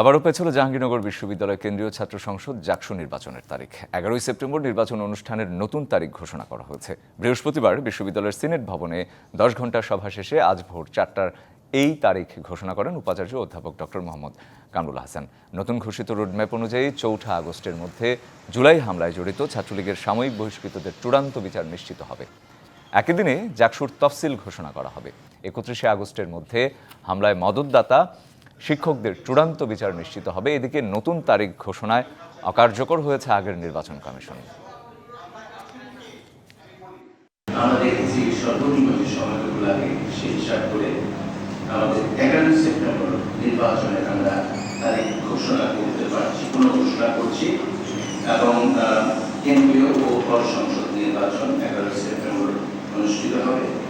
আবারও পেছল জাহাঙ্গীরনগর বিশ্ববিদ্যালয় কেন্দ্রীয় ছাত্র সংসদ জাকসু নির্বাচনের তারিখ। এগারোই সেপ্টেম্বর নির্বাচন অনুষ্ঠানের নতুন তারিখ ঘোষণা করা হয়েছে। বৃহস্পতিবার বিশ্ববিদ্যালয়ের সিনেট ভবনে দশ ঘণ্টা সভা শেষে আজ ভোর চারটার এই তারিখ ঘোষণা করেন উপাচার্য অধ্যাপক ডক্টর মোহাম্মদ কামরুল হাসান। নতুন ঘোষিত রোডম্যাপ অনুযায়ী চৌঠা আগস্টের মধ্যে জুলাই হামলায় জড়িত ছাত্রলীগের সাময়িক বহিষ্কৃতদের চূড়ান্ত বিচার নিশ্চিত হবে। একই দিনে জাকসুর তফসিল ঘোষণা করা হবে। একত্রিশে আগস্টের মধ্যে হামলায় মদতদাতা শিক্ষকদের চূড়ান্ত বিচার নিশ্চিত হবে। এদিকে নতুন তারিখ ঘোষণায় অকার্যকর হয়েছে আগের নির্বাচন কমিশন। কেন্দ্রীয় ও পর সংসদ নির্বাচন সেপ্টেম্বর অনুষ্ঠিত হবে।